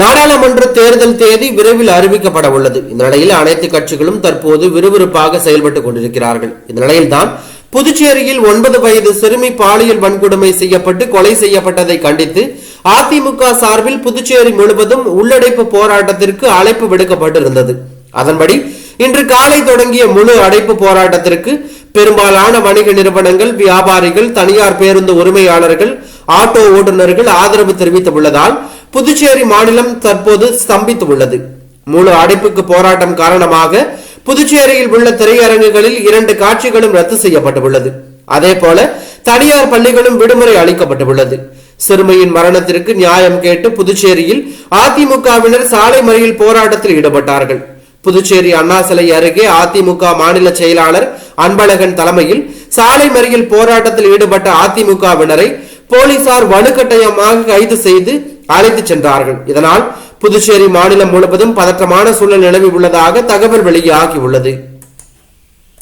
நாடாளுமன்ற தேர்தல் தேதி விரைவில் அறிவிக்கப்பட உள்ளது. இந்த நிலையில் அனைத்து கட்சிகளும் தற்போது விறுவிறுப்பாக செயல்பட்டுக் கொண்டிருக்கிறார்கள். இந்த நிலையில்தான் புதுச்சேரியில் ஒன்பது வயது சிறுமி பாலியல் வன்கொடுமை செய்யப்பட்டு கொலை செய்யப்பட்டதை கண்டித்து அதிமுக சார்பில் புதுச்சேரி முழுவதும் உள்ளடைப்பு போராட்டத்திற்கு அழைப்பு விடுக்கப்பட்டிருந்தது. அதன்படி இன்று காலை தொடங்கிய முழு அடைப்பு போராட்டத்திற்கு பெரும்பாலான வணிக நிறுவனங்கள் வியாபாரிகள் தனியார் பேருந்து உரிமையாளர்கள் ஆட்டோ ஓட்டுநர்கள் ஆதரவு தெரிவித்துள்ளதால் புதுச்சேரி மாநிலம் தற்போது ஸ்தம்பித்து உள்ளது முழு அடைப்புக்கு போராட்டம் காரணமாக புதுச்சேரியில் உள்ள திரையரங்குகளில் இரண்டு காட்சிகளும் ரத்து செய்யப்பட்டுள்ளது. அதே போல தனியார் பள்ளிகளும் விடுமுறை அளிக்கப்பட்டுள்ளது. சிறுமியின் மரணத்திற்கு நியாயம் கேட்டு புதுச்சேரியில் அதிமுகவினர் சாலை மறியல் போராட்டத்தில் ஈடுபட்டார்கள். புதுச்சேரி அண்ணா சிலை அருகே அதிமுக மாநில செயலாளர் அன்பழகன் தலைமையில் சாலை மறியல் போராட்டத்தில் ஈடுபட்ட அதிமுகவினரை போலீசார் வலுக்கட்டாயமாக கைது செய்து அழைத்து சென்றார்கள். இதனால் புதுச்சேரி மாநிலம் முழுவதும் பதற்றமான சூழல் நிலவி உள்ளதாக தகவல் வெளியாகி உள்ளது.